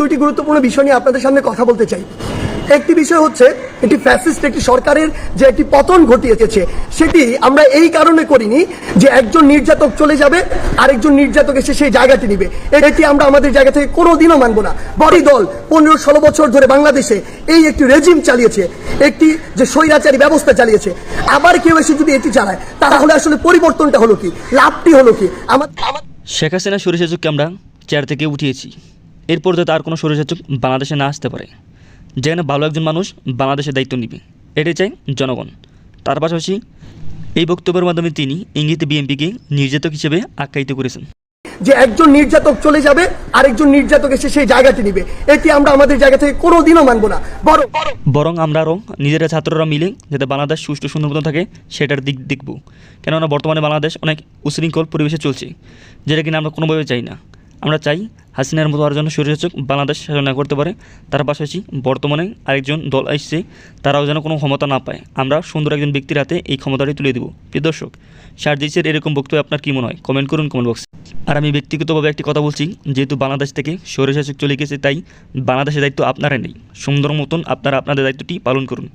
দুইটি গুরুত্বপূর্ণ বিষয় নিয়ে আপনাদের সামনে কথা বলতে চাই। একটি বিষয় হচ্ছে, একটি ফ্যাসিস্ট, একটি সরকারের যে একটি পতন ঘটিয়েছে, সেটি আমরা এই কারণে করিনি যে একজন নির্যাতক চলে যাবে, আরেকজন নির্যাতক এসে সেই জায়গাটি নিবে। এটি আমরা আমাদের জায়গা থেকে কোনোদিনও মানব না। বড়ি দল পনেরো ষোলো বছর ধরে বাংলাদেশে এই একটি রেজিম চালিয়েছে, একটি যে স্বৈরাচারী ব্যবস্থা চালিয়েছে। আবার কেউ এসে যদি এটি চালায়, তাহলে আসলে পরিবর্তনটা হলো কি? লাভটি হলো কি? আমার শেখ হাসিনা সরিষা সরিষাচুককে আমরা চেয়ার থেকে উঠিয়েছি। এরপর যাতে আর কোনো সরিষাচুক বাংলাদেশে না আসতে পারে। যেখানে ভালো একজন মানুষ বাংলাদেশের দায়িত্ব নিবে। এটাই চাই জনগণ। তার পাশাপাশি এই বক্তব্যের মাধ্যমে তিনি ইঙ্গিতে বিএনপিকে নির্যাতক হিসেবে আখ্যায়িত করেছেন। যে একজন নির্যাতক চলে যাবে আরেকজন নির্যাতক এসে সেই জায়গাটি নিবে। এটি আমরা আমাদের জায়গা থেকে কোনোদিনও মানব না। বরং বরং আমরা আরও নিজেরা ছাত্ররা মিলে যাতে বাংলাদেশ সুষ্ঠু সুন্দর মতন থাকে সেটার দিক দেখব। কেননা বর্তমানে বাংলাদেশ অনেক উশৃঙ্খল পরিবেশে চলছে যেটা কিনা আমরা কোনোভাবে চাই না। আমরা চাই হাসিনার মতো আরও আরেকজন শরীরচক বাংলাদেশ শাসন না করতে পারে। তার পাশাপাশি বর্তমানে আরেকজন দল আসছে, তারাও যেন কোনো ক্ষমতা না পায়। আমরা সুন্দর একজন ব্যক্তির হাতে এই ক্ষমতাটি তুলে দেবো। প্রিয় দর্শক সার্জিসের এরকম বক্তব্য আপনার কী মনে হয়? কমেন্ট করুন কমেন্ট বক্সে আর আমি ব্যক্তিগতভাবে একটি কথা বলছি, যেহেতু বাংলাদেশ থেকে স্বৈরশাসক চলে গেছে, তাই বাংলাদেশের দায়িত্ব আপনারা নেই। সুন্দর মতন আপনারা আপনাদের দায়িত্বটি পালন করুন।